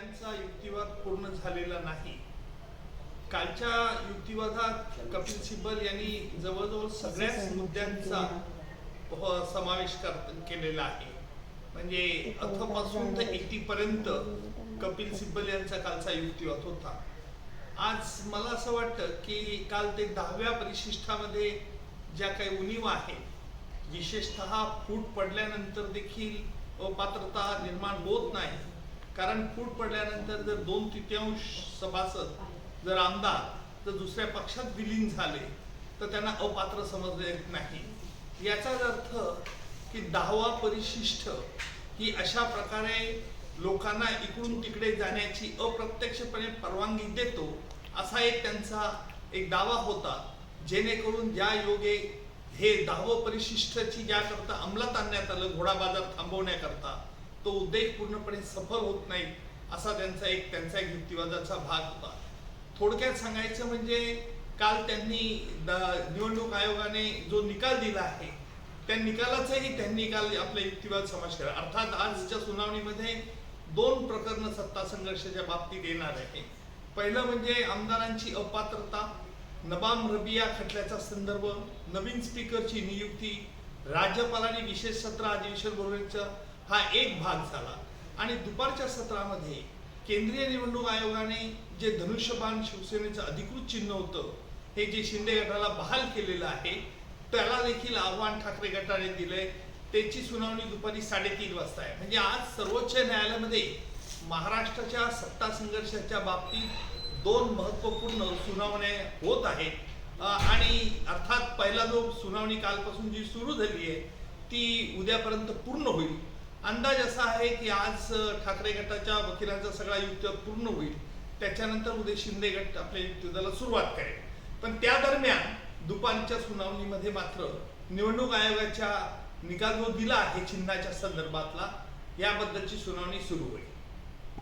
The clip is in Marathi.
यांचा युक्तिवाद पूर्ण झालेला नाही. कालच्या युक्तिवादात कपिल सिब्बल यांनी जवळजवळ सगळ्याच मुद्द्यांचा व समावेश केलेला आहे. म्हणजे अथपासून ते एटी पर्यंत कपिल सिब्बल यांचा कालचा युक्तिवाद होता. आज मला असं वाटतं की काल ते दहाव्या परिशिष्टामध्ये ज्या काही उणीव आहेत विशेषतः फूट पडल्यानंतर देखील अपात्रता निर्माण होत नाही. कारण फूट पडल्यानंतर जर दोन तृतीयांश सभासद जर आमदार जर दुसऱ्या पक्षात विलीन झाले तर त्यांना अपात्र समजले येत नाही. याचाच अर्थ की दहावा परिशिष्ट ही अशा प्रकारे लोकांना इकडून तिकडे जाण्याची अप्रत्यक्षपणे परवानगी देतो असा एक त्यांचा एक दावा होता जेणेकरून ज्या योगे हे दहावं परिशिष्टची ज्याकरता अंमलात आणण्यात आलं घोडाबाजार थांबवण्याकरता तो उद्देश पूर्णपणे सफल होत नाही असा त्यांचा एक त्यांचा एक युक्तिवादाचा भाग होता. थोडक्यात सांगायचं म्हणजे काल त्यांनी निवडणूक आयोगाने जो निकाल दिला आहे त्या निकालाचाही त्यांनी काल आपला युक्तिवाद समावेश केला. अर्थात आजच्या सुनावणीमध्ये दोन प्रकरण सत्ता संघर्षाच्या बाबतीत येणार आहे. पहिलं म्हणजे आमदारांची अपात्रता नबाम रबिया खटल्याचा संदर्भ नवीन स्पीकरची नियुक्ती राज्यपालांनी विशेष सत्र अधिवेशन बोलण्याचं हा एक भाग झाला. आणि दुपारच्या सत्रामध्ये केंद्रीय निवडणूक आयोगाने जे धनुष्यबाण शिवसेनेचं अधिकृत चिन्ह होतं हे जे शिंदे गटाला बहाल केलेलं आहे त्याला देखील आव्हान ठाकरे गटाने दिलंय. त्याची सुनावणी दुपारी साडेतीन वाजता आहे. म्हणजे आज सर्वोच्च न्यायालयामध्ये महाराष्ट्राच्या सत्ता संघर्षाच्या बाबतीत दोन महत्त्वपूर्ण सुनावण्या होत आहेत. आणि अर्थात पहिला जो सुनावणी कालपासून जी सुरू झाली आहे ती उद्यापर्यंत पूर्ण होईल. अंदाज असा आहे की आज ठाकरे गटाच्या वकिलांचा सगळा युद्ध पूर्ण होईल. त्याच्यानंतर उद्या शिंदे गट आपल्या युक्तिवादाला सुरुवात करेल. पण त्या दरम्यान दुपारच्या सुनावणीमध्ये मात्र निवडणूक आयोगाच्या निकाल जो दिला आहे चिन्हाच्या संदर्भातला याबद्दलची सुनावणी सुरू होईल.